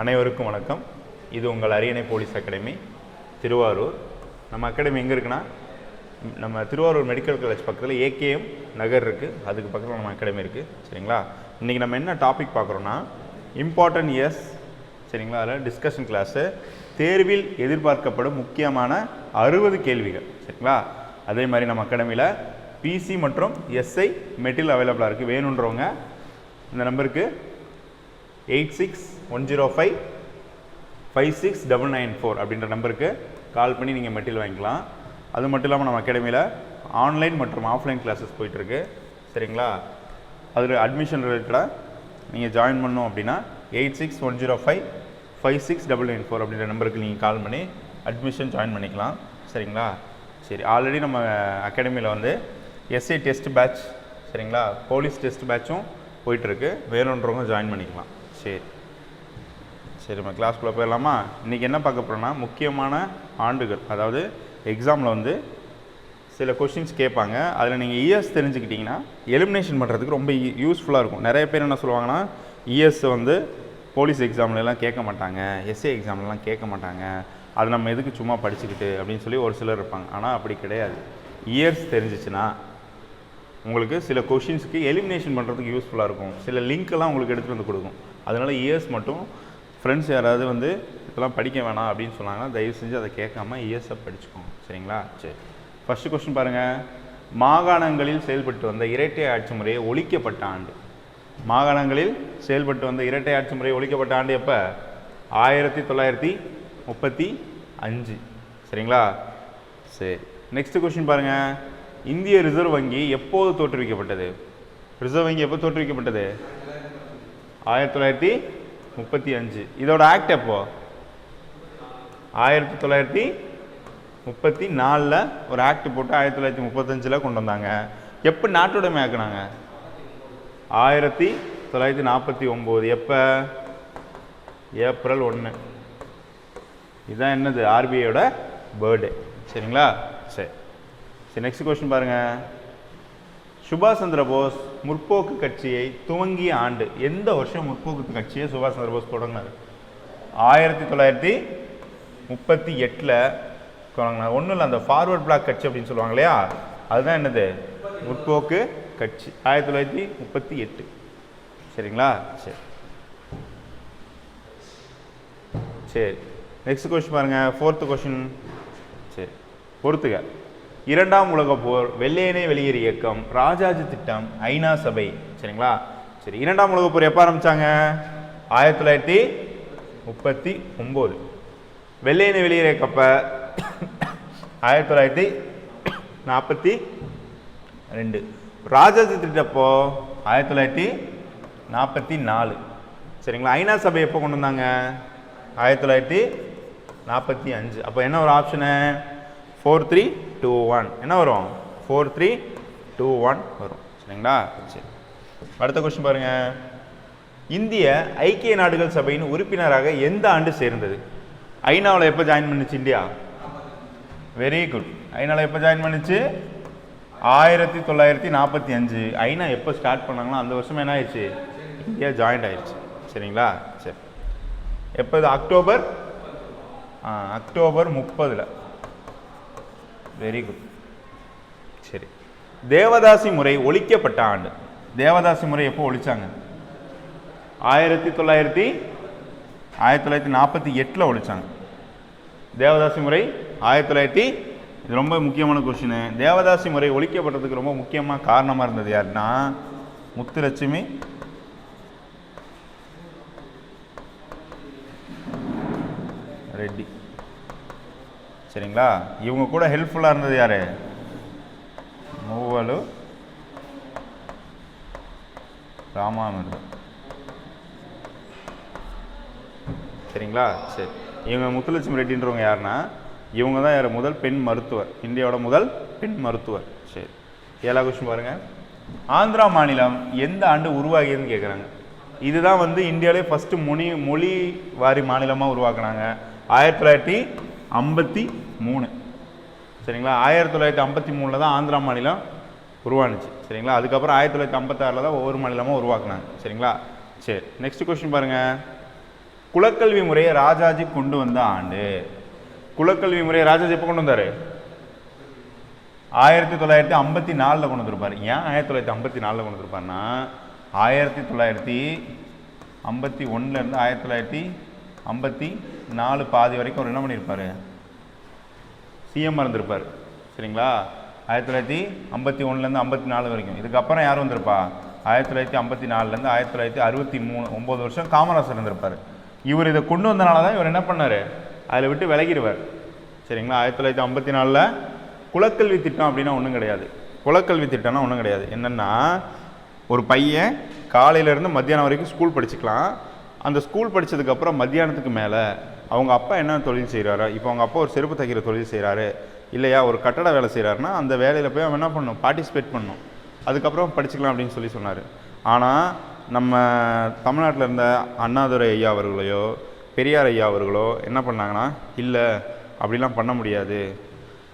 அனைவருக்கும் வணக்கம். இது உங்கள் அரியணை போலீஸ் அகாடமி திருவாரூர். நம்ம அகாடமி எங்கே இருக்குன்னா நம்ம திருவாரூர் மெடிக்கல் காலேஜ் பக்கத்தில் ஏகேஎம் நகர் இருக்குது அதுக்கு பக்கத்தில் நம்ம அகாடமி இருக்குது சரிங்களா? இன்றைக்கி நம்ம என்ன டாபிக் பார்க்குறோன்னா இம்பார்ட்டன்ட் இயர்ஸ் சரிங்களா? அதில் டிஸ்கஷன் கிளாஸு தேர்வில் எதிர்பார்க்கப்படும் முக்கியமான அறுபது கேள்விகள் சரிங்களா? அதே மாதிரி நம்ம அகாடமியில் பிசி மற்றும் எஸ்ஐ மெட்டீரியல் அவைலபிளாக இருக்குது வேணுன்றவங்க இந்த நம்பருக்கு eight six one zero five five six double nine four அப்படின்ற நம்பருக்கு கால் பண்ணி நீங்கள் மெட்டீரியல் வாங்கிக்கலாம். அது மட்டும் இல்லாமல் நம்ம அகாடமியில் ஆன்லைன் மற்றும் ஆஃப்லைன் கிளாஸஸ் போயிட்டுருக்கு. சரிங்களா? அதில் அட்மிஷன் ரிலேட்டடாக நீங்கள் ஜாயின் பண்ணோம் அப்படின்னா eight six one zero five five six double nine four அப்படின்ற நம்பருக்கு நீங்கள் கால் பண்ணி அட்மிஷன் ஜாயின் பண்ணிக்கலாம். சரிங்களா? சரி ஆல்ரெடி நம்ம அகாடமியில் வந்து எஸ்ஐ டெஸ்ட் பேட்ச் சரிங்களா? போலீஸ் டெஸ்ட் பேட்சும் போயிட்டுருக்கு. வேணுன்றவங்க ஜாயின் பண்ணிக்கலாம். சரி. சரி நம்ம கிளாஸ்க்குள்ளே போயிடலாமா? இன்றைக்கி என்ன பார்க்க போகிறோம்னா முக்கியமான ஆண்டுகள். அதாவது எக்ஸாமில் வந்து சில கொஷின்ஸ் கேட்பாங்க. அதில் நீங்கள் இயர்ஸ் தெரிஞ்சுக்கிட்டிங்கன்னா எலிமினேஷன் பண்ணுறதுக்கு ரொம்ப யூஸ்ஃபுல்லாக இருக்கும். நிறைய பேர் என்ன சொல்லுவாங்கன்னா இயர்ஸ் வந்து போலீஸ் எக்ஸாம்லலாம் கேட்க மாட்டாங்க. எஸ்ஏ எக்ஸாம்லலாம் கேட்க மாட்டாங்க. அது நம்ம எதுக்கு சும்மா படிச்சுக்கிட்டு அப்படின்னு சொல்லி ஒரு சிலர் இருப்பாங்க. ஆனால் அப்படி கிடையாது. இயர்ஸ் தெரிஞ்சிச்சுன்னா உங்களுக்கு சில கொஷின்ஸுக்கு எலிமினேஷன் பண்ணுறதுக்கு யூஸ்ஃபுல்லாக இருக்கும். சில லிங்க்கெல்லாம் உங்களுக்கு எடுத்துகிட்டு வந்து கொடுக்கும். அதனால் இயர்ஸ் மட்டும் ஃப்ரெண்ட்ஸ் யாராவது வந்து இதெல்லாம் படிக்க வேணாம் அப்படின்னு சொன்னாங்கன்னா தயவு செஞ்சு அதை கேட்காம இயர்ஸை படிச்சுக்கோங்க. சரிங்களா? சரி. ஃபஸ்ட்டு கொஸ்டின் பாருங்கள் மாகாணங்களில் செயல்பட்டு வந்த இரட்டை ஆட்சி முறையை ஒழிக்கப்பட்ட ஆண்டு. மாகாணங்களில் செயல்பட்டு வந்த இரட்டை ஆட்சி முறை ஒழிக்கப்பட்ட ஆண்டு எப்போ? ஆயிரத்தி தொள்ளாயிரத்தி முப்பத்தி அஞ்சு. சரிங்களா? சரி. நெக்ஸ்ட் கொஸ்டின் பாருங்க. இந்திய ரிசர்வ் வங்கி எப்போது தோற்றுவிக்கப்பட்டது? ரிசர்வ் வங்கி எப்போ தோற்றுவிக்கப்பட்டது? ஆயிரத்தி தொள்ளாயிரத்தி முப்பத்தி அஞ்சு. இதோட ஆக்ட் எப்போ? ஆயிரத்தி தொள்ளாயிரத்தி முப்பத்தி நாலில் ஒரு ஆக்ட் போட்டு ஆயிரத்தி தொள்ளாயிரத்தி முப்பத்தஞ்சில் கொண்டு வந்தாங்க. எப்போ நாட்டுடைமை ஆக்குனாங்க? ஆயிரத்தி தொள்ளாயிரத்தி நாற்பத்தி ஒம்பது. எப்போ? ஏப்ரல் ஒன்று இதுதான் என்னது? ஆர்பிஐயோட பர்த்டே சரிங்களா? சரி. சரி நெக்ஸ்ட் கொஸ்டின் பாருங்கள் சுபாஷ் சந்திர போஸ் முற்போக்கு கட்சியை துவங்கிய ஆண்டு எந்த வருஷம் முற்போக்கு கட்சியை சுபாஷ் சந்திர போஸ் தொடங்கினார்? ஆயிரத்தி தொள்ளாயிரத்தி முப்பத்தி எட்டில் தொடங்கினார். ஒன்றும் இல்லை அந்த ஃபார்வர்ட் பிளாக் கட்சி அப்படின்னு சொல்லுவாங்க இல்லையா? அதுதான் என்னது? முற்போக்கு கட்சி. ஆயிரத்தி தொள்ளாயிரத்தி முப்பத்தி எட்டு. சரிங்களா? சரி. சரி. நெக்ஸ்ட் கொஸ்டின் பாருங்கள் ஃபோர்த்து கொஸ்டின் சரி. பொறுத்துக்க இரண்டாம் உலகப் போர் வெள்ளையனே வெளியேறு இயக்கம் ராஜாஜி திட்டம் ஐநா சபை. சரிங்களா? சரி இரண்டாம் உலகப் போர் எப்போ ஆரம்பித்தாங்க ஆயிரத்தி தொள்ளாயிரத்தி முப்பத்தி ஒம்பது. வெள்ளையனை வெளியேறு இயக்கப்ப ஆயிரத்தி தொள்ளாயிரத்தி நாற்பத்தி ரெண்டு. ராஜாஜி திட்டப்போ ஆயிரத்தி தொள்ளாயிரத்தி நாற்பத்தி நாலு. சரிங்களா? ஐநா சபை எப்போ கொண்டு வந்தாங்க? ஆயிரத்தி தொள்ளாயிரத்தி நாற்பத்தி அஞ்சு. அப்போ என்ன ஒரு option four three two one என்ன வரும்? ஃபோர் த்ரீ டூ ஒன் வரும். சரிங்களா? சரி. அடுத்த கொஸ்டின் பாருங்க. இந்திய ஐக்கிய நாடுகள் சபையின் உறுப்பினராக எந்த ஆண்டு சேர்ந்தது? ஐநாவில் எப்போ ஜாயின் பண்ணுச்சு இந்தியா? வெரி குட் ஐநாவில் எப்போ ஜாயின் பண்ணுச்சு? ஆயிரத்தி தொள்ளாயிரத்தி நாற்பத்தி அஞ்சு. ஐநா எப்போ ஸ்டார்ட் பண்ணாங்களோ அந்த வருஷம் என்ன ஆயிடுச்சு? இந்தியா ஜாயின்ட் ஆயிடுச்சு. சரிங்களா? சரி. எப்போ இது? அக்டோபர்? அக்டோபர் முப்பதில். வெரி குட் சரி தேவதாசி முறை ஒழிக்கப்பட்ட ஆண்டு தேவதாசி முறை எப்போ ஒழிச்சாங்க ஆயிரத்தி தொள்ளாயிரத்தி ஆயிரத்தி தொள்ளாயிரத்தி நாற்பத்தி எட்டில் ஒழிச்சாங்க தேவதாசி முறை ஆயிரத்தி தொள்ளாயிரத்தி இது ரொம்ப முக்கியமான கொஷினு தேவதாசி முறை ஒழிக்கப்பட்டதுக்கு ரொம்ப முக்கியமாக காரணமாக இருந்தது யாருன்னா முத்துலட்சுமி ரெட்டி. சரிங்களா? இவங்க கூட ஹெல்ப்ஃபுல்லாக இருந்தது யார்? மூவலு ராமாமிர்தம். சரிங்களா? சரி. இவங்க முத்துலட்சுமி ரெட்டின்றவங்க யாருன்னா இவங்க தான் யார்? முதல் பெண் மருத்துவர். இந்தியாவோட முதல் பெண் மருத்துவர். சரி. ஏழா கொஸ்டின் பாருங்கள் ஆந்திரா மாநிலம் எந்த ஆண்டு உருவாகியதுன்னு கேட்குறாங்க இதுதான் வந்து இந்தியாவிலே ஃபஸ்ட்டு மொழி மொழி வாரி மாநிலமாக உருவாக்குனாங்க. ஆயிரத்தி தொள்ளாயிரத்தி ஐம்பத்தி மூணு. சரிங்களா? ஆயிரத்தி தொள்ளாயிரத்தி ஐம்பத்தி மூணில் தான் ஆந்திரா மாநிலம் உருவானுச்சு. சரிங்களா? அதுக்கப்புறம் ஆயிரத்தி தொள்ளாயிரத்தி ஐம்பத்தாறில் தான் ஒவ்வொரு மாநிலமாக உருவாக்குனாங்க. சரிங்களா? சரி. நெக்ஸ்ட் கொஸ்டின் பாருங்கள் குலக்கல்வி முறையை ராஜாஜி கொண்டு வந்த ஆண்டு. குலக்கல்வி முறையை ராஜாஜி எப்போ கொண்டு வந்தாரு? ஆயிரத்தி தொள்ளாயிரத்தி ஐம்பத்தி நாலில் கொண்டு வந்திருப்பார். ஏன் ஆயிரத்தி தொள்ளாயிரத்தி ஐம்பத்தி நாலில் கொண்டு வந்திருப்பாருன்னா ஆயிரத்தி தொள்ளாயிரத்தி ஐம்பத்தி ஒன்றுலேருந்து ஆயிரத்தி தொள்ளாயிரத்தி ஐம்பத்தி நாலு பாதி வரைக்கும் அவர் என்ன பண்ணியிருப்பார்? சிஎம் இருந்திருப்பார் சரிங்களா? ஆயிரத்தி தொள்ளாயிரத்தி ஐம்பத்தி ஒன்றுலேருந்து ஐம்பத்தி நாலு வரைக்கும். இதுக்கப்புறம் யார் வந்திருப்பா? ஆயிரத்தி தொள்ளாயிரத்தி ஐம்பத்தி நாலுலேருந்து ஆயிரத்தி தொள்ளாயிரத்தி அறுபத்தி மூணு ஒம்பது வருஷம் காமராசர் இருந்திருப்பார். இவர் இதை கொண்டு வந்தனால தான் இவர் என்ன பண்ணார்? அதில் விட்டு விலகிடுவார். சரிங்களா? ஆயிரத்தி தொள்ளாயிரத்தி ஐம்பத்தி நாலில் குலக்கல்வி திட்டம் அப்படின்னா ஒன்றும் கிடையாது. குலக்கல்வி திட்டம்னா ஒன்றும் கிடையாது. என்னென்னா ஒரு பையன் காலையிலேருந்து மத்தியானம் வரைக்கும் ஸ்கூல் படிச்சுக்கலாம். அந்த ஸ்கூல் படித்ததுக்கப்புறம் மத்தியானத்துக்கு மேலே அவங்க அப்பா என்ன தொழில் செய்கிறாரு இப்போ அவங்க அப்பா ஒரு செருப்பு தைக்கிற தொழில் செய்கிறாரு இல்லையா? ஒரு கட்டட வேலை செய்கிறாருன்னா அந்த வேலையில் போய் அவன் என்ன பண்ணணும் பார்ட்டிசிபேட் பண்ணும். அதுக்கப்புறம் படிச்சுக்கலாம் அப்படின்னு சொல்லி சொன்னார். ஆனால் நம்ம தமிழ்நாட்டில் இருந்த அண்ணாதுரை ஐயா அவர்களையோ பெரியார் ஐயா அவர்களோ என்ன பண்ணாங்கன்னா இல்லை அப்படிலாம் பண்ண முடியாது.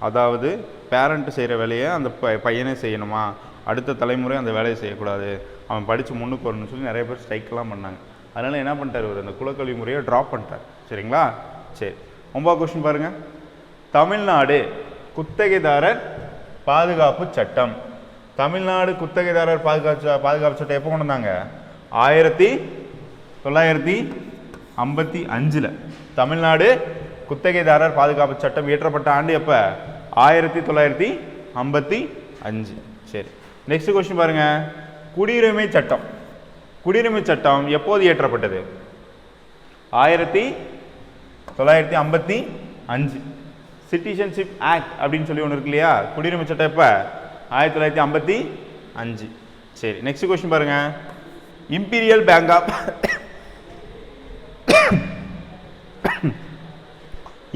அதாவது பேரண்ட்டு செய்கிற வேலையை அந்த ப பையனே செய்யணுமா? அடுத்த தலைமுறை அந்த வேலையை செய்யக்கூடாது. அவன் படித்து முன்னுக்கு வரணும்னு சொல்லி நிறைய பேர் ஸ்ட்ரைக்கெலாம் பண்ணாங்க. அதனால் என்ன பண்ணிட்டார் இவர் அந்த குலக்கல்வி முறையை ட்ராப் பண்ணிட்டார். சரிங்களா? சரி. ஒன்பது கொஸ்டின் பாருங்கள் தமிழ்நாடு குத்தகைதாரர் பாதுகாப்பு சட்டம். தமிழ்நாடு குத்தகைதாரர் பாதுகாப்பு பாதுகாப்பு சட்டம் எப்போ கொண்டு வந்தாங்க? ஆயிரத்தி தொள்ளாயிரத்தி ஐம்பத்தி அஞ்சில். தமிழ்நாடு குத்தகைதாரர் பாதுகாப்பு சட்டம் இயற்றப்பட்ட ஆண்டு எப்போ? ஆயிரத்தி தொள்ளாயிரத்தி ஐம்பத்தி அஞ்சு. சரி. நெக்ஸ்ட் கொஸ்டின் பாருங்கள் குடியுரிமை சட்டம். குடியுரிமை சட்டம் எப்போது இயற்றப்பட்டது? ஆயிரத்தி தொள்ளாயிரத்தி ஐம்பத்தி அஞ்சு. சிட்டிசன்ஷிப் ஆக்ட் அப்படின்னு சொல்லி ஒன்று இருக்கு இல்லையா? குடியுரிமை சட்டம் எப்போ? ஆயிரத்தி தொள்ளாயிரத்தி ஐம்பத்தி அஞ்சு. சரி நெக்ஸ்ட் கொஸ்டின் பாருங்க. Imperial Bank of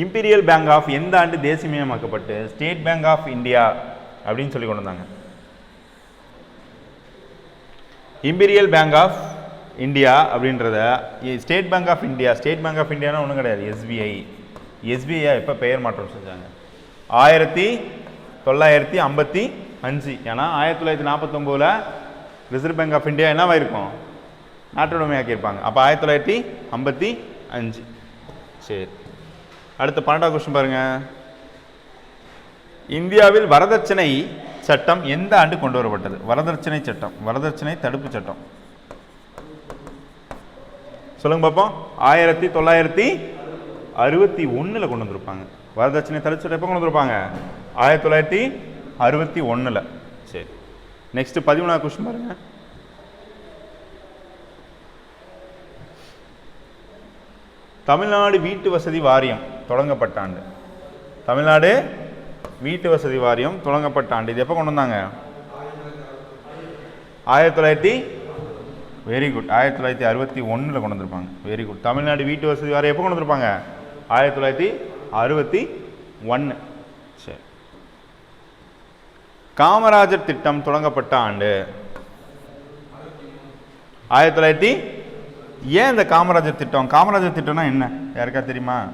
Imperial Bank of எந்த ஆண்டு தேசியமயமாக்கப்பட்டு? ஸ்டேட் பேங்க் ஆஃப் இந்தியா அப்படின்னு சொல்லி கொண்டு வந்தாங்க. இம்பீரியல் பேங்க் ஆஃப் இந்தியா அப்படின்றத State Bank of India State Bank of Indiana ஒன்றும் கிடையாது எஸ்பிஐ எஸ்பிஐ எப்போ பெயர் மாற்றம் செஞ்சாங்க. ஆயிரத்தி தொள்ளாயிரத்தி ஐம்பத்தி அஞ்சு. ஏன்னா ஆயிரத்தி தொள்ளாயிரத்தி நாற்பத்தொம்போதில் ரிசர்வ் பேங்க் ஆஃப் இந்தியா என்னவாயிருக்கும் நாட்டுடைமையாக்கியிருப்பாங்க அப்போ ஆயிரத்தி தொள்ளாயிரத்தி ஐம்பத்தி அஞ்சு. சரி. அடுத்த பன்னெண்டாவது கொஸ்டின் பாருங்கள் இந்தியாவில் வரதட்சணை சட்டம் எந்த ஆண்டு கொண்டு வரப்பட்டது வரதட்சணை சட்டம் வரதட்சணை தடுப்பு சட்டம். சொல்லுங்க பார்ப்போம் ஆயிரத்தி தொள்ளாயிரத்தி அறுபத்தி ஒன்றில் கொண்டு வந்திருப்பாங்க. வரதட்சணை தடுப்பு சட்டம் எப்போ கொண்டு வந்திருப்பாங்க? ஆயிரத்தி தொள்ளாயிரத்தி அறுபத்தி ஒன்றில் சரி. நெக்ஸ்ட் பதிமூணாவது கொஸ்டின் பாருங்க. தமிழ்நாடு வீட்டு வசதி வாரியம் தொடங்கப்பட்ட ஆண்டு. தமிழ்நாடு வீட்டு வசதி வாரியம் தொடங்கப்பட்ட ஆண்டு. இது எப்போ கொண்டு வந்தாங்க? ஆயிரத்தி தொள்ளாயிரத்தி வெரி குட் ஆயிரத்தி தொள்ளாயிரத்தி அறுபத்தி ஒன்றில் கொண்டு வந்திருப்பாங்க. வெரி குட் தமிழ்நாடு வீட்டு வசதி வாரியம் எப்போ கொண்டு வந்திருப்பாங்க? ஆயிரத்தி தொள்ளாயிரத்தி அறுபத்தி ஒன்று சரி. காமராஜர் திட்டம் தொடங்கப்பட்ட ஆண்டு. ஆயிரத்தி தொள்ளாயிரத்தி ஏன் இந்த காமராஜர் திட்டம்? காமராஜர் திட்டம்னா என்ன? யாருக்கா தெரியுமா?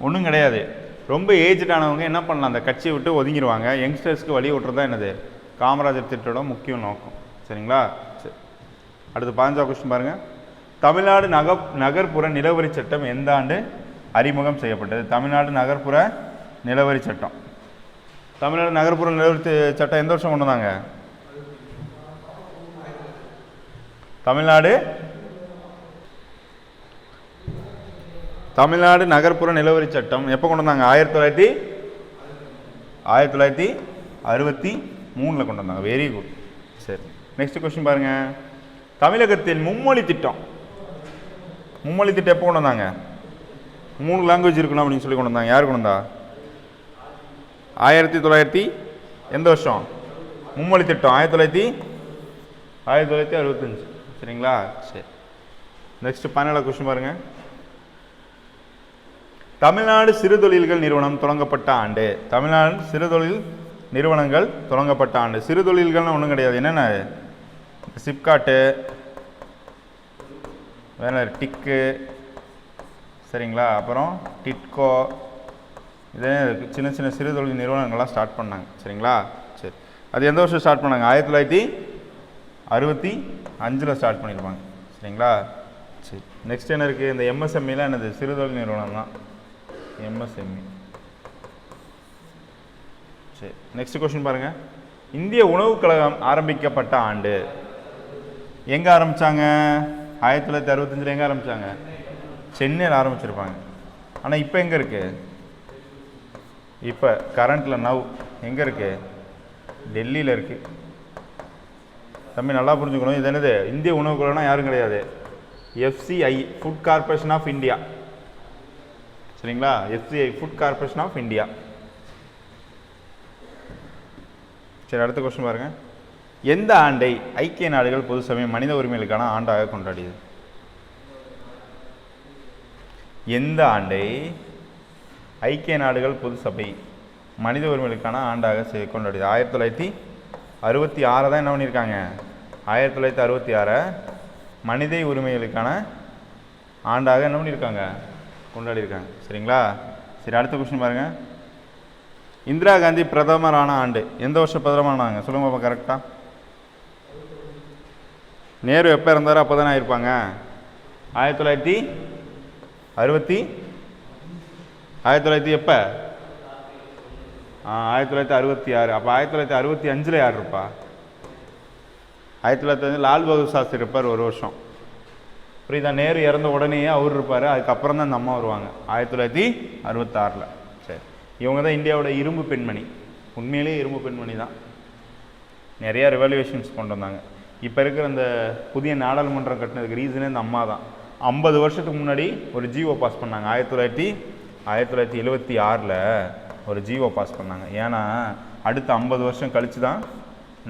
ஒன்றும் கிடையாது. ரொம்ப ஏஜ்டானவங்க என்ன பண்ணலாம்? அந்த கட்சியை விட்டு ஒதுங்கிடுவாங்க யங்ஸ்டர்ஸ்க்கு வழி விட்றதா என்னது? காமராஜர் திட்டத்தோட முக்கிய நோக்கம். சரிங்களா? சரி. அடுத்து பதினஞ்சாவது கொஸ்டின் பாருங்கள் தமிழ்நாடு நக நகர்ப்புற நிலவரி சட்டம் எந்த ஆண்டு அறிமுகம் செய்யப்பட்டது? தமிழ்நாடு நகர்ப்புற நிலவரி சட்டம். தமிழ்நாடு நகர்ப்புற நிலவரி சட்டம் எந்த வருஷம் கொண்டு வந்தாங்க? தமிழ்நாடு தமிழ்நாடு நகர்ப்புற நிலவரி சட்டம் எப்போ கொண்டு வந்தாங்க? ஆயிரத்தி தொள்ளாயிரத்தி ஆயிரத்தி தொள்ளாயிரத்தி அறுபத்தி மூணில் கொண்டு வந்தாங்க. வெரி குட் சரி. நெக்ஸ்ட் கொஸ்டின் பாருங்கள் தமிழகத்தில் மும்மொழி திட்டம். மும்மொழி திட்டம் எப்போ கொண்டு வந்தாங்க? மூணு லாங்குவேஜ் இருக்கணும் அப்படின்னு சொல்லி கொண்டு வந்தாங்க. யார் கொண்டு வந்தா? ஆயிரத்தி தொள்ளாயிரத்தி எந்த வருஷம்? மும்மொழி திட்டம். ஆயிரத்தி தொள்ளாயிரத்தி ஆயிரத்தி தொள்ளாயிரத்தி அறுபத்தஞ்சு. சரிங்களா? சரி. நெக்ஸ்ட் பன்னெண்டாவது கொஸ்டின் பாருங்கள் தமிழ்நாடு சிறுதொழில்கள் நிறுவனம் தொடங்கப்பட்ட ஆண்டு. தமிழ்நாடு சிறுதொழில் நிறுவனங்கள் தொடங்கப்பட்ட ஆண்டு. சிறுதொழில்கள்னு ஒன்றும் கிடையாது. என்னென்ன? சிப்காட்டு வேற டிக்கு சரிங்களா? அப்புறம் டிட்கோ இதே சின்ன சின்ன சிறுதொழில் நிறுவனங்கள்லாம் ஸ்டார்ட் பண்ணாங்க. சரிங்களா? சரி. அது எந்த வருஷம் ஸ்டார்ட் பண்ணாங்க? ஆயிரத்தி தொள்ளாயிரத்தி அறுபத்தி அஞ்சில் ஸ்டார்ட் பண்ணியிருப்பாங்க. சரிங்களா? சரி. நெக்ஸ்ட் என்ன இருக்குது இந்த எம்எஸ்எம்இலாம் என்னது? சிறுதொழில் நிறுவனம் தான் எம்எஸ்எம்இ சரி நெக்ஸ்ட் கொஸ்டின் பாருங்கள் இந்திய உணவுக் கழகம் ஆரம்பிக்கப்பட்ட ஆண்டு. எங்கே ஆரம்பித்தாங்க ஆயிரத்தி தொள்ளாயிரத்தி அறுபத்தஞ்சில் எங்கே ஆரம்பித்தாங்க சென்னையில் ஆரம்பிச்சிருப்பாங்க. ஆனால் இப்போ எங்கே இருக்குது இப்போ கரண்ட்டில் நவ் எங்கே இருக்குது டெல்லியில் இருக்குது தம்பி நல்லா புரிஞ்சுக்கணும். இது என்னது? இந்திய உணவுக் கழகம்னா யாரும் கிடையாது. FCI Food Corporation of India சரிங்களா? FCI Food Corporation of India சரி அடுத்த கொஸ்டின் பாருங்க. எந்த ஆண்டை ஐக்கிய நாடுகள் பொது சபை மனித உரிமைகளுக்கான ஆண்டாக கொண்டாடியது? எந்த ஆண்டை ஐக்கிய நாடுகள் பொது சபை மனித உரிமைகளுக்கான ஆண்டாக செ- கொண்டாடியது? ஆயிரத்தி தொள்ளாயிரத்தி அறுபத்தி ஆறை தான் என்ன பண்ணியிருக்காங்க? ஆயிரத்தி தொள்ளாயிரத்தி அறுபத்தி ஆறை மனித உரிமைகளுக்கான ஆண்டாக என்ன பண்ணியிருக்காங்க? கொண்டாடியிருக்காங்க. சரிங்களா? சரி அடுத்த கொஸ்டின் பாருங்க. இந்திரா காந்தி பிரதமரான ஆண்டு எந்த வருஷம் பிரதமரானாங்க? சொல்லுங்க பாப்பா கரெக்டாக நேரு எப்போ இருந்தாரோ அப்போ தானே ஆயிருப்பாங்க. ஆயிரத்தி தொள்ளாயிரத்தி அறுபத்தி ஆயிரத்தி தொள்ளாயிரத்தி எப்போ? ஆ ஆயிரத்தி தொள்ளாயிரத்தி அறுபத்தி ஆறு. அப்போ ஆயிரத்தி தொள்ளாயிரத்தி அறுபத்தி அஞ்சில் யார் இருப்பா? ஆயிரத்தி தொள்ளாயிரத்தி அஞ்சு லால் பகதூர் சாஸ்திரி இருப்பார் ஒரு வருஷம். புரியுதா? நேரு இறந்த உடனேயே அவர் இருப்பார். அதுக்கப்புறம் தான் அந்த அம்மா வருவாங்க. ஆயிரத்தி தொள்ளாயிரத்தி அறுபத்தாறில். சரி. இவங்க தான் இந்தியாவோட இரும்பு பெண்மணி. உண்மையிலேயே இரும்பு பெண்மணி தான். நிறையா ரெவல்யூஷன்ஸ் கொண்டு வந்தாங்க. இப்போ இருக்கிற அந்த புதிய நாடாளுமன்றம் கட்டினதுக்கு ரீசனே இந்த அம்மா தான். ஐம்பது வருஷத்துக்கு முன்னாடி ஒரு ஜிஓ பாஸ் பண்ணாங்க. ஆயிரத்தி தொள்ளாயிரத்தி ஆயிரத்தி தொள்ளாயிரத்தி எழுபத்தி ஆறில் ஒரு ஜிஓ பாஸ் பண்ணாங்க. ஏன்னா அடுத்த ஐம்பது வருஷம் கழித்து தான்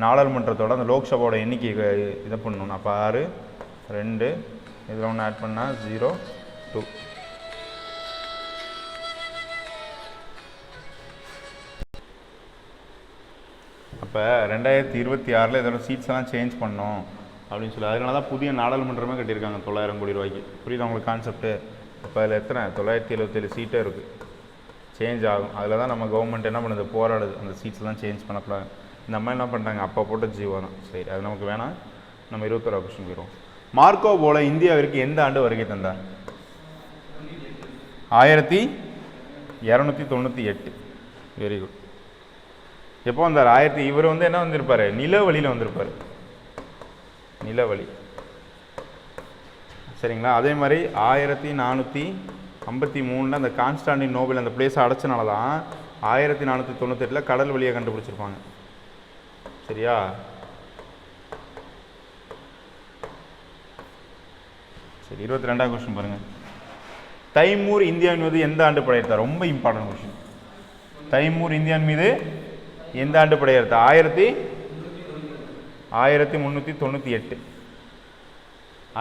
நாடாளுமன்றத்தோட அந்த லோக்சபாவோட எண்ணிக்கை இதை பண்ணணும். அப்போ ஆறு ரெண்டு இதில் ஒன்று ஆட் பண்ணால் ஜீரோ டூ அப்போ ரெண்டாயிரத்தி இருபத்தி ஆறில் இதோட சீட்ஸ் எல்லாம் சேஞ்ச் பண்ணோம் அப்படின்னு சொல்லி அதனால தான் புதிய நாடாளுமன்றமே கட்டியிருக்காங்க தொள்ளாயிரம் கோடி ரூபாய்க்கு. புரியுதா உங்களுக்கு கான்செப்ட்டு இப்போ அதில் எத்தனை? தொள்ளாயிரத்தி எழுபத்தேழு சீட்டே இருக்குது சேஞ்ச் ஆகும். அதில் தான் நம்ம கவர்மெண்ட் என்ன பண்ணுது? போராடுது. அந்த சீட்ஸ்லாம் சேஞ்ச் பண்ணக்கூடாது. இந்த அம்மா என்ன பண்ணுறாங்க அப்போ போட்ட ஜீவோ தான். சரி அது நமக்கு வேணாம். நம்ம இருபத்தொரு கொஸ்டின் போயிடுவோம். மார்க்கோ போல இந்தியாவிற்கு எந்த ஆண்டு வருகை தந்தார்? ஆயிரத்தி இரநூத்தி தொண்ணூற்றி எட்டு. வெரி குட் எப்போ வந்தார்? ஆயிரத்தி இவர் வந்து என்ன வந்திருப்பார்? நிலவழியில் வந்திருப்பார். நிலவழி. சரிங்களா? அதே மாதிரி ஆயிரத்தி நானூற்றி ஐம்பத்தி மூணில் அந்த கான்ஸ்டாண்டின் நோபல் அந்த பிளேஸை அடைச்சனால தான் ஆயிரத்தி நானூற்றி தொண்ணூத்தெட்டில் கடல் வழியை கண்டுபிடிச்சிருப்பாங்க. சரியா? சரி இருபத்தி ரெண்டாவது கொஸ்டின் பாருங்கள் தைமூர் இந்தியாவின் மீது எந்த ஆண்டு படையெடுத்தார்? ரொம்ப இம்பார்ட்டன்ட் கொஸ்டின் தைமூர் இந்தியாவின் மீது எந்த ஆண்டு படையெடுத்தார்? ஆயிரத்தி ஆயிரத்தி முந்நூற்றி தொண்ணூற்றி எட்டு.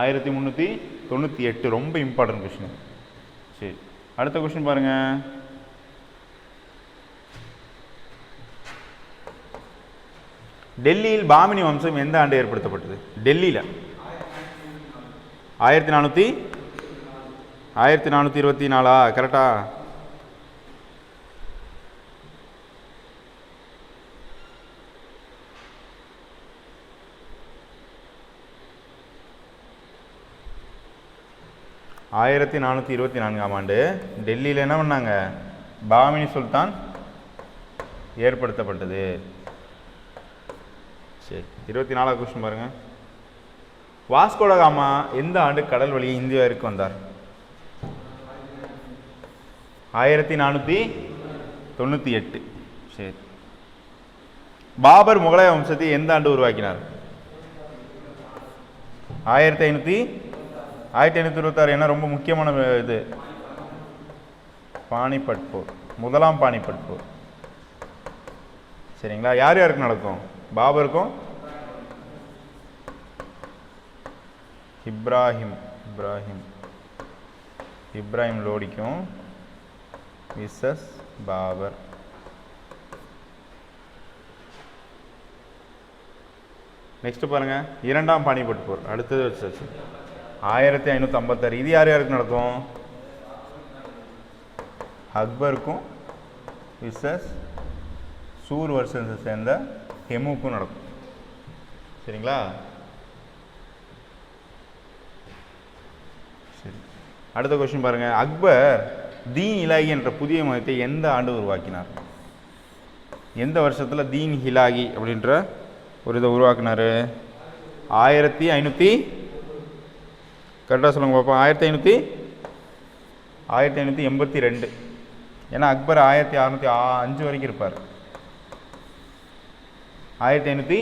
ஆயிரத்தி முந்நூற்றி தொண்ணூற்றி எட்டு ரொம்ப இம்பார்ட்டன்ட் கொஷின் சரி அடுத்த கொஷின் பாருங்கள் டெல்லியில் பாமினி வம்சம் எந்த ஆண்டு ஏற்படுத்தப்பட்டது? டெல்லியில். ஆயிரத்தி நானூற்றி ஆயிரத்தி நானூற்றி இருபத்தி நாலா? கரெக்டா? ஆயிரத்தி நானூற்றி இருபத்தி நான்காம் ஆண்டு டெல்லியில் என்ன பண்ணாங்க? பாமினி சுல்தான் ஏற்படுத்தப்பட்டது. சரி இருபத்தி நாலாவது கொஸ்டின் பாருங்கள் வாஸ்கோடகாமா எந்த ஆண்டு கடல் வழியை இந்தியாவிற்கு வந்தார்? ஆயிரத்தி நானூற்றி தொண்ணூற்றி எட்டு. சரி. பாபர் முகலாய வம்சத்தை எந்த ஆண்டு உருவாக்கினார்? ஆயிரத்தி ஐநூற்றி ஆயிரத்தி ஐநூற்றி இருபத்தாறு ஏன்னா ரொம்ப முக்கியமான இது? பானிபட் போர் முதலாம் பானிபட் போர் சரிங்களா? யார் யாருக்கு நடக்கும்? பாபருக்கும் இப்ராஹிம் இப்ராஹிம். இப்ராஹிம் லோடிக்கும். விசஸ் பாபர். நெக்ஸ்ட் பாருங்க. இரண்டாம் பானிபட் போர் அடுத்தது வச்சாச்சு ஆயிரத்தி ஐநூற்றி ஐம்பத்தாறு இது யார் யாருக்கு நடக்கும்? அக்பருக்கும் விசஸ் சூர் வருஷத்தை சேர்ந்த ஹெமுக்கும் நடக்கும். சரிங்களா? அடுத்த கொஸ்டின் பாருங்கள் அக்பர் தீன் இலாகி என்ற புதிய மதத்தை எந்த ஆண்டு உருவாக்கினார்? எந்த வருஷத்தில் தீன் ஹிலாகி அப்படின்ற ஒரு இதை உருவாக்கினார்? ஆயிரத்தி ஐநூற்றி கரெக்டாக சொல்லுங்க பார்ப்போம் ஆயிரத்தி ஐநூற்றி ஆயிரத்தி ஐநூற்றி எண்பத்தி ரெண்டு. ஏன்னா அக்பர் ஆயிரத்தி அறநூற்றி அஞ்சு வரைக்கும் இருப்பார். ஆயிரத்தி ஐநூற்றி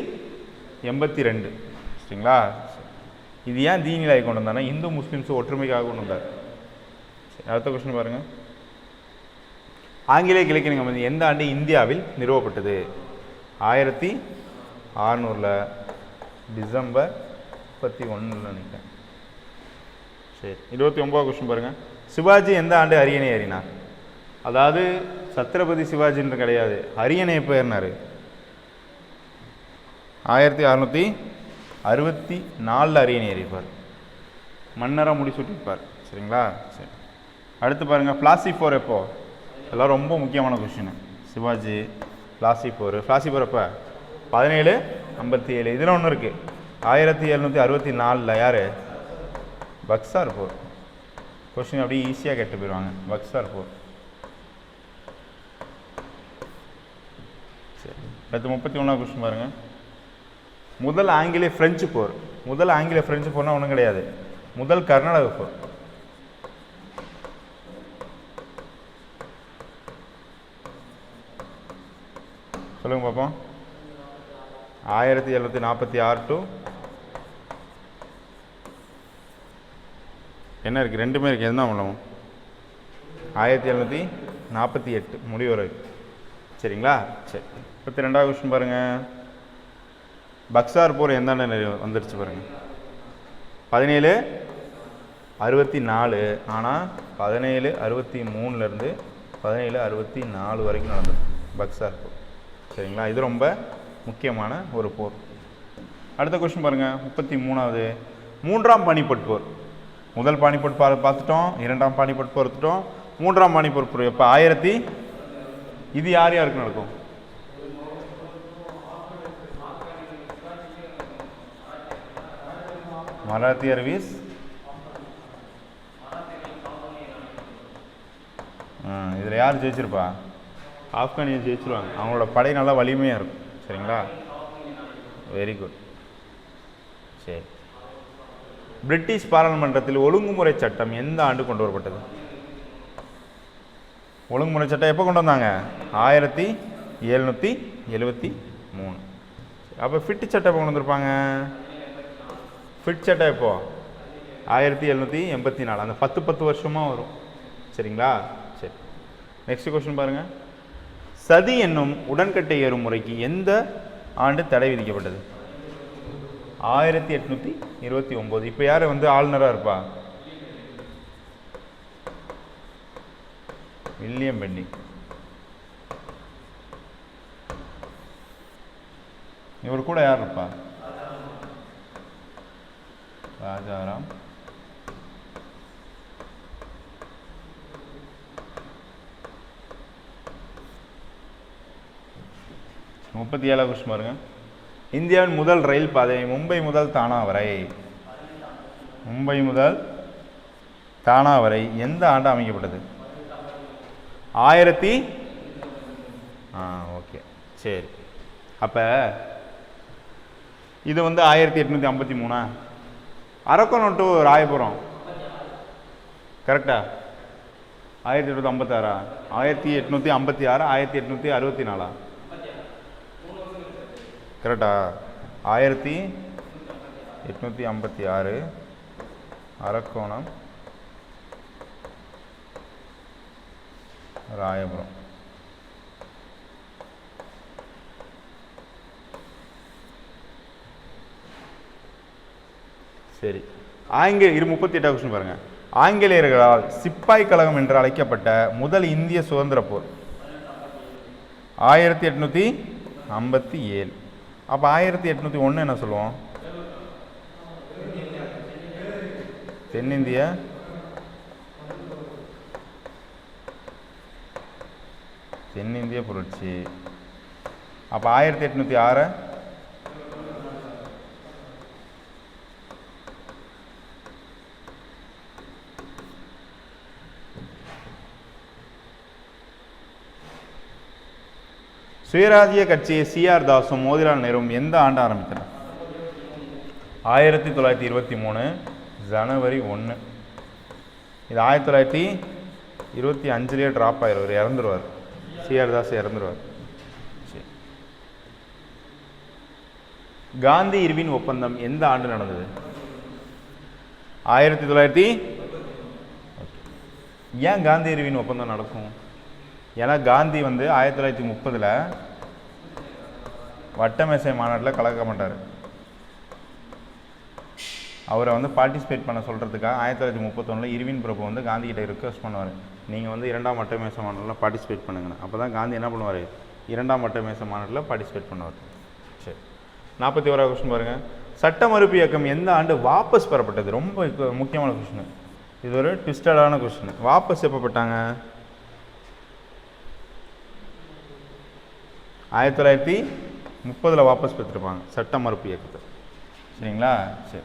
எண்பத்தி ரெண்டு. சரிங்களா? இது ஏன் தீனிலாகி கொண்டு வந்தாங்கன்னா இந்து முஸ்லீம்ஸ் ஒற்றுமைக்காக கொண்டு வந்தார். அடுத்த கொஸ்டின் பாருங்கள் ஆங்கிலேய கிழக்கிழங்கு அமைதி எந்த ஆண்டு இந்தியாவில் நிறுவப்பட்டது? ஆயிரத்தி அறநூறில் டிசம்பர் முப்பத்தி ஒன்றில் நினைக்கிறேன். சரி இருபத்தி ஒம்பது கொஸ்டின் பாருங்கள் சிவாஜி எந்த ஆண்டு அரியணை ஏறினார்? அதாவது சத்ரபதி சிவாஜின்னு கிடையாது அரியணை எப்போ ஏறினார்? ஆயிரத்தி அறநூற்றி அறுபத்தி நாலில் அரியணை ஏறிப்பார் மன்னராக முடிசூட்டியிருப்பார். சரிங்களா? சரி. அடுத்து பாருங்கள் ஃப்ளாசி ஃபோர் எப்போ? இதெல்லாம் ரொம்ப முக்கியமான question Shivaji Plassey four Plassey four எப்போ? பதினேழு ஐம்பத்தி ஏழு இதில் ஒன்று இருக்குது ஆயிரத்தி எழுநூற்றி அறுபத்தி நாலில் யார்? பக்ஸார் போர் கொஷின் அப்படியே ஈஸியாக கேட்டு போயிடுவாங்க பக்ஸார் போர் சரி. அடுத்து முப்பத்தி ஒன்றாம் கொஷின் பாருங்கள் முதல் ஆங்கிலேய ஃப்ரெஞ்சு போர் முதல் ஆங்கிலேய ஃப்ரெஞ்சு போர்னால் ஒன்றும் கிடையாது. முதல் கர்நாடக போர் சொல்லுங்கள் பார்ப்போம் ஆயிரத்தி எழுநூற்றி நாற்பத்தி ஆறு டு என்ன இருக்குது ரெண்டுமே இருக்குது என்ன பண்ணலாம் ஆயிரத்தி எழுநூற்றி நாற்பத்தி எட்டு. முடிவுரை சரிங்களா? சரி. முப்பத்தி ரெண்டாவது கொஸ்டின் பாருங்கள் பக்சார் போர் எந்த ஆண்டு வந்துடுச்சு வந்துருச்சு பாருங்கள் பதினேழு அறுபத்தி நாலு. ஆனால் பதினேழு அறுபத்தி மூணுலேருந்து பதினேழு அறுபத்தி நாலு வரைக்கும் நடந்தது பக்சார் போர். சரிங்களா? இது ரொம்ப முக்கியமான ஒரு போர். அடுத்த கொஸ்டின் பாருங்கள் முப்பத்தி மூணாவது. மூன்றாம் பானிபட் போர். முதல் பானிபட் பா பார்த்துட்டோம். இரண்டாம் பானிபட் போர் மூன்றாம் பானிபட் போர். இப்போ ஆயிரத்தி இது யார் யாருக்கு நடக்கும்? மராத்தியர் வீஸ் இதில் யார் ஜெயிச்சிருப்பா? ஆப்கானியை ஜெயிச்சிருவாங்க. அவங்களோட படை நல்லா வலிமையாக இருக்கும். சரிங்களா? வெரி குட் சரி. பிரிட்டிஷ் பாராளுமன்றத்தில் ஒழுங்குமுறை சட்டம் எந்த ஆண்டு கொண்டு வரப்பட்டது? ஒழுங்குமுறை சட்டம் எப்போ கொண்டு வந்தாங்க? ஆயிரத்தி எழுநூற்றி எழுபத்தி மூணு. அப்போ ஃபிட்டு சட்டம் எப்போ கொண்டு வந்திருப்பாங்க? ஃபிட் சட்டம் எப்போ? ஆயிரத்தி எழுநூற்றி எண்பத்தி நாலு. அந்த பத்து பத்து வருஷமாக வரும். சரிங்களா? சரி. நெக்ஸ்ட் கொஸ்டின் பாருங்கள் சதி என்னும் உடன்கட்டை ஏறும் முறைக்கு எந்த ஆண்டு தடை விதிக்கப்பட்டது? ஆயிரத்தி எட்நூற்றி இருபத்தி ஒம்பது. இப்போ யார் வந்து ஆளுநராக இருப்பா? வில்லியம் பெண்டிங் இவர் கூட யார் இருப்பா? ராஜாராம். முப்பத்தி ஏழாவது கொஸ்டின் பாருங்க. இந்தியாவின் முதல் ரயில் பாதை மும்பை முதல் தானா வரை. மும்பை முதல் தானா வரை எந்த ஆண்டு அமைக்கப்பட்டது? ஆயிரத்தி ஆ ஓகே சரி. அப்போ இது வந்து ஆயிரத்தி எட்நூற்றி ஐம்பத்தி மூணா? அரக்கோணம் டு ராயபுரம். கரெக்டா ஆயிரத்தி எட்நூற்றி ஐம்பத்தாறா? ஆயிரத்தி எட்நூற்றி ஐம்பத்தி ஆறு? ஆயிரத்தி எட்நூற்றி அறுபத்தி நாலா? கரெக்டா. ஆயிரத்தி எட்நூற்றி ஐம்பத்தி ஆறு அரக்கோணம் ராயபுரம். சரி. ஆங்கில இரு முப்பத்தி எட்டாவது கொஸ்டின் பாருங்கள் ஆங்கிலேயர்களால் சிப்பாய் கழகம் என்று அழைக்கப்பட்ட முதல் இந்திய சுதந்திர போர். ஆயிரத்தி எட்நூற்றி ஐம்பத்தி ஏழு. அப்போ ஆயிரத்தி எட்நூற்றி ஒன்று என்ன சொல்லுவோம்? தென்னிந்திய. தென்னிந்திய புரட்சி. அப்போ ஆயிரத்தி எட்நூற்றி ஆறு? சுயராஜ்ய கட்சியை சிஆர் தாஸும் மோதிலால் நேரும் எந்த ஆண்டு ஆரம்பித்தனர்? ஆயிரத்தி தொள்ளாயிரத்தி இருபத்தி மூணு ஜனவரி ஒன்று இது ஆயிரத்தி தொள்ளாயிரத்தி இருபத்தி அஞ்சுலேயே ட்ராப் ஆயிடுவார் இறந்துருவார். சிஆர் தாஸ் இறந்துருவார். சரி. காந்தி இர்வின் ஒப்பந்தம் எந்த ஆண்டு நடந்தது? ஆயிரத்தி தொள்ளாயிரத்தி ஏன் காந்தி இர்வின் ஒப்பந்தம் நடக்கும்? ஏன்னா காந்தி வந்து ஆயிரத்தி தொள்ளாயிரத்தி முப்பதில் வட்டமேசை மாநாட்டில் கலக்க மாட்டார். அவரை வந்து பார்ட்டிசிபேட் பண்ண சொல்கிறதுக்காக ஆயிரத்தி தொள்ளாயிரத்தி முப்பத்தொன்னில் இருவின் பிரபு வந்து காந்திகிட்ட ரிக்வஸ்ட் பண்ணுவார். நீங்கள் வந்து இரண்டாம் வட்டமேச மாநாட்டில் பார்ட்டிசிபேட் பண்ணுங்கன்னு. அப்போ தான் காந்தி என்ன பண்ணுவார்? இரண்டாம் வட்டமேச மாநாட்டில் பார்ட்டிசிபேட் பண்ணுவார். சரி. நாற்பத்தி ஓராவது கொஸ்டின் பாருங்கள் சட்ட மறுப்பு இயக்கம் எந்த ஆண்டு வாபஸ் பெறப்பட்டது? ரொம்ப முக்கியமான கொஸ்டின் இது ஒரு ட்விஸ்டடான கொஸ்டின் வாபஸ் எப்போ பட்டாங்க ஆயிரத்தி தொள்ளாயிரத்தி முப்பதில் வாபஸ் பெற்றிருப்பாங்க. சட்ட மறுப்பு இயக்கத்தை. சரிங்களா? சரி.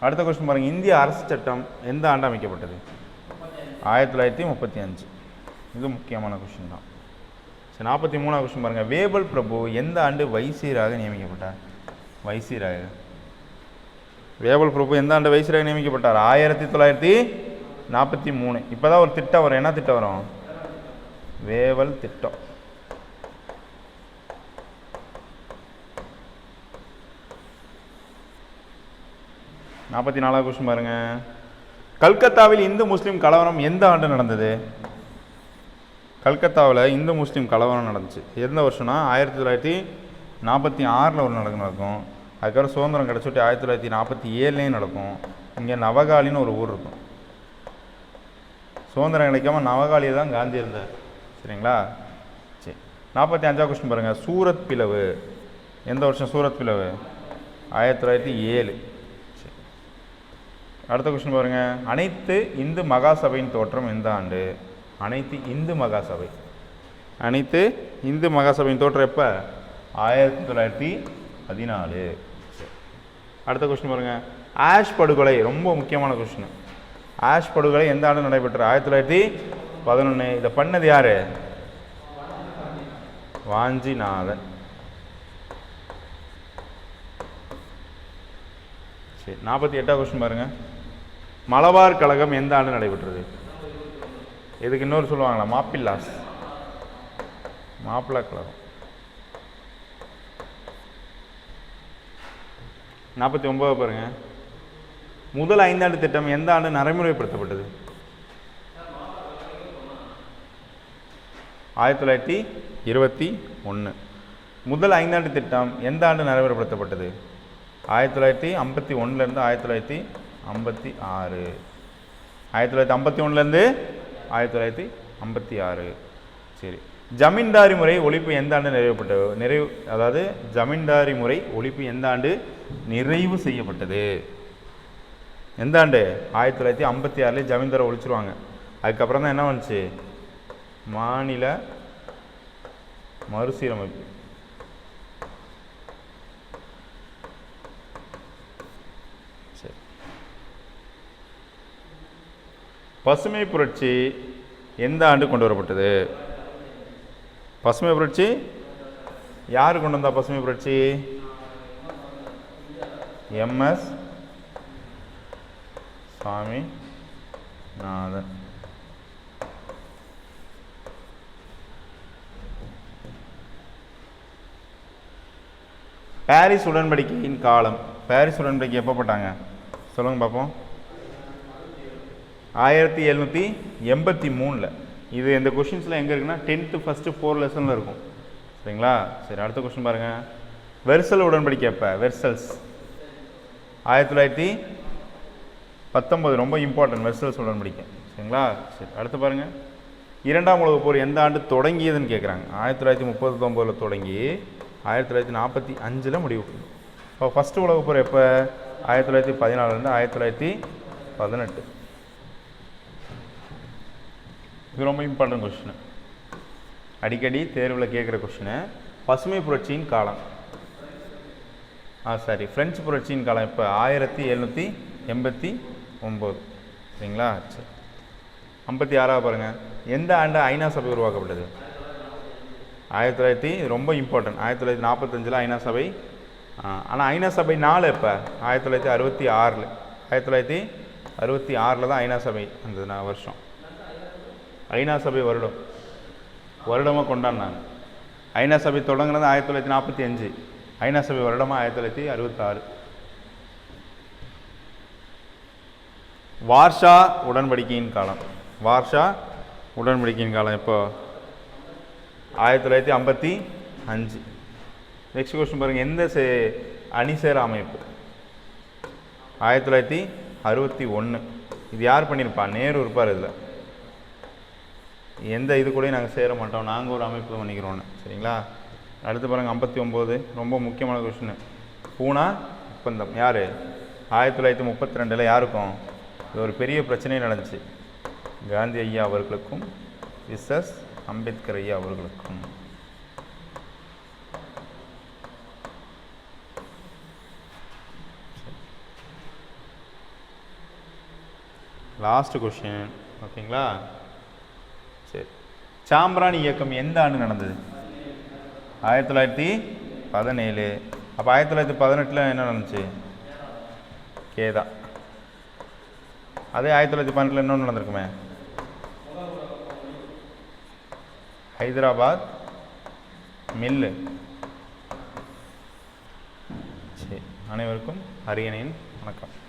அடுத்த கொஸ்டின் பாருங்கள் இந்திய அரசு சட்டம் எந்த ஆண்டு அமைக்கப்பட்டது? ஆயிரத்தி தொள்ளாயிரத்தி முப்பத்தி அஞ்சு. இது முக்கியமான கொஸ்டின் தான். சரி நாற்பத்தி மூணாவது கொஸ்டின் பாருங்கள் வேபல் பிரபு எந்த ஆண்டு வைசீராக நியமிக்கப்பட்டார்? வைசீராக வேபல் பிரபு எந்த ஆண்டு வைசீராக நியமிக்கப்பட்டார்? ஆயிரத்தி தொள்ளாயிரத்தி நாற்பத்தி மூணு. இப்போ தான் ஒரு திட்டம் வரும். என்ன திட்டம் வரும்? வேவல் திட்டம். நாற்பத்தி நாலாவது கொஸ்டின் பாருங்க. கல்கத்தாவில் இந்து முஸ்லீம் கலவரம் எந்த ஆண்டு நடந்தது? கல்கத்தாவில் இந்து முஸ்லீம் கலவரம் நடந்துச்சு. எந்த வருஷம்னா? ஆயிரத்தி தொள்ளாயிரத்தி நாற்பத்தி ஆறில் ஒரு நடக்கும் நடக்கும். அதுக்கப்புறம் சுதந்திரம் கிடச்சிட்டு ஆயிரத்தி தொள்ளாயிரத்தி நாற்பத்தி ஏழுலேயும் நடக்கும். இங்கே நவகாலின்னு ஒரு ஊர் இருக்கும். சுதந்திரம் கிடைக்காம நவகாலியை தான் காந்தி இருந்தார். சரிங்களா? சரி. நாற்பத்தி அஞ்சாவது கொஸ்டின் பாருங்கள் சூரத் பிளவு. எந்த வருஷம் சூரத் பிளவு? ஆயிரத்தி தொள்ளாயிரத்தி ஏழு. அடுத்த கொஸ்டின் பாருங்க. அனைத்து இந்து மகாசபையின் தோற்றம் எந்த ஆண்டு? அனைத்து இந்து மகாசபை. அனைத்து இந்து மகாசபையின் தோற்றம் எப்போ? ஆயிரத்தி தொள்ளாயிரத்தி பதினாலு. அடுத்த கொஸ்டின் பாருங்க. ஆஷ் படுகொலை ரொம்ப முக்கியமான கொஸ்டின் ஆஷ் படுகொலை எந்த ஆண்டு நடைபெற்ற ஆயிரத்தி தொள்ளாயிரத்தி பதினொன்று இதை பண்ணது யார்? வாஞ்சிநாதன் சரி நாற்பத்தி எட்டாவது கொஸ்டின் பாருங்கள் மலபார் கழகம் எந்த ஆண்டு நடைபெற்றது? இதுக்கு இன்னொரு சொல்லுவாங்களா? மாப்பிள்ளாஸ். மாப்பிள்ளா கழகம். நாற்பத்தி ஒன்பது பாருங்க. முதல் ஐந்தாண்டு திட்டம் எந்த ஆண்டு நடைமுறைப்படுத்தப்பட்டது? ஆயிரத்தி தொள்ளாயிரத்தி இருபத்தி ஒன்று முதல் ஐந்தாண்டு திட்டம் எந்த ஆண்டு நடைமுறைப்படுத்தப்பட்டது? ஆயிரத்தி தொள்ளாயிரத்தி ஐம்பத்தி ஒன்றுலேருந்து ஆயிரத்தி தொள்ளாயிரத்தி ஐம்பத்தி ஆறு. ஆயிரத்தி தொள்ளாயிரத்தி ஐம்பத்தி ஒன்றுலேருந்து ஆயிரத்தி தொள்ளாயிரத்தி ஐம்பத்தி ஆறு. சரி. ஜமீன்தாரி முறை ஒழிப்பு எந்த ஆண்டு நிறைவுப்பட்டது நிறைவு அதாவது ஜமீன்தாரி முறை ஒழிப்பு எந்த ஆண்டு நிறைவு செய்யப்பட்டது? எந்த ஆண்டு? ஆயிரத்தி தொள்ளாயிரத்தி ஐம்பத்தி ஆறுலேயே ஜமீன்தாரை ஒழிச்சிருவாங்க. அதுக்கப்புறம் தான் என்ன வந்துச்சு? மாநில மறுசீரமைப்பு. பசுமை புரட்சி எந்த ஆண்டு கொண்டு வரப்பட்டது? பசுமை புரட்சி? யார் கொண்டு வந்தா பசுமை புரட்சி? எம்எஸ் சுவாமி நாதன் பாரிஸ் உடன்படிக்கையின் காலம். பாரிஸ் உடன்படிக்கை எப்போ போட்டாங்க? சொல்லுங்கள் பார்ப்போம் ஆயிரத்தி எழுநூற்றி எண்பத்தி மூணில். இது இந்த கொஷின்ஸில் எங்கே இருக்குன்னா டென்த்து ஃபஸ்ட்டு ஃபோர் லெசனில் இருக்கும். சரிங்களா? சரி அடுத்த கொஷின் பாருங்கள் வெர்சல் உடன்படிக்கை அப்போ வெர்சல்ஸ். ஆயிரத்தி தொள்ளாயிரத்தி பத்தொம்பது ரொம்ப இம்பார்ட்டன்ட் வெர்சல்ஸ் உடன்படிக்கை. சரிங்களா? சரி அடுத்து பாருங்கள் இரண்டாம் உலக போர் எந்த ஆண்டு தொடங்கியதுன்னு கேட்குறாங்க ஆயிரத்தி தொள்ளாயிரத்தி முப்பத்தொம்போதில் தொடங்கி ஆயிரத்தி தொள்ளாயிரத்தி நாற்பத்தி அஞ்சில் முடிவு. இப்போ ஃபஸ்ட்டு உலகப்போர் எப்போ? ஆயிரத்தி தொள்ளாயிரத்தி பதினாலுலேருந்து ஆயிரத்தி தொள்ளாயிரத்தி பதினெட்டு. இது ரொம்ப இம்பார்ட்டன்ட் கொஷின் அடிக்கடி தேர்வில் கேட்குற கொஷினு பசுமை புரட்சியின் காலம். ஆ சாரி. ஃப்ரெஞ்சு புரட்சியின் காலம் இப்போ ஆயிரத்தி எழுநூற்றி எண்பத்தி ஒம்பது சரிங்களா? சரி. ஐம்பத்தி ஆறாவது பாருங்கள் எந்த ஆண்டு ஐநா சபை உருவாக்கப்பட்டது? ஆயிரத்தி தொள்ளாயிரத்தி ரொம்ப இம்பார்ட்டன்ட் ஆயிரத்தி தொள்ளாயிரத்தி நாற்பத்தஞ்சில் ஐநா சபை. ஆனால் ஐநா சபை நாலு இப்போ. ஆயிரத்தி தொள்ளாயிரத்தி அறுபத்தி ஆறில். ஆயிரத்தி தொள்ளாயிரத்தி அறுபத்தி ஆறில் தான் ஐநா சபை அந்த வருஷம். ஐநா சபை வருடம். வருடமாக கொண்டாடினாங்க ஐநா சபை தொடங்கினது ஆயிரத்தி தொள்ளாயிரத்தி நாற்பத்தி அஞ்சு. ஐநா சபை வருடமாக ஆயிரத்தி தொள்ளாயிரத்தி அறுபத்தாறு. வார்ஷா உடன்படிக்கையின் காலம். வார்ஷா உடன்படிக்கையின் காலம் இப்போ ஆயிரத்தி தொள்ளாயிரத்தி ஐம்பத்தி அஞ்சு. நெக்ஸ்ட் கொஸ்டின் பாருங்கள் எந்த சே அணிசேர அமைப்பு? ஆயிரத்தி தொள்ளாயிரத்தி அறுபத்தி ஒன்று இது யார் பண்ணியிருப்பா? நேரு இருப்பார் இதில். எந்த இது கூடயும் நாங்கள் சேர மாட்டோம். நாங்கள் ஒரு அமைப்பு பண்ணிக்கிறோன்னு சரிங்களா? அடுத்து பாருங்கள் ஐம்பத்தி ஒம்பது ரொம்ப முக்கியமான கொஸ்டின் பூனா ஒப்பந்தம் யார்? ஆயிரத்தி தொள்ளாயிரத்தி முப்பத்தி ரெண்டில் யாருக்கும்? இது ஒரு பெரிய பிரச்சனை நடந்துச்சு. காந்தி ஐயா அவர்களுக்கும் எஸ் அம்பேத்கர் ஐயா அவர்களுக்கும். லாஸ்ட் கொஷின் ஓகேங்களா? சரி. சாம்பிராணி இயக்கம் எந்த ஆண்டு நடந்தது? ஆயிரத்தி தொள்ளாயிரத்தி பதினேழு. அப்போ ஆயிரத்தி தொள்ளாயிரத்தி பதினெட்டில் என்ன நடந்துச்சு? கேதா அதே ஆயிரத்தி தொள்ளாயிரத்தி பன்னெண்டில் இன்னொன்று நடந்திருக்குமே. ஹைதராபாத் மில்லு. சரி அனைவருக்கும் அரியணையின் வணக்கம்.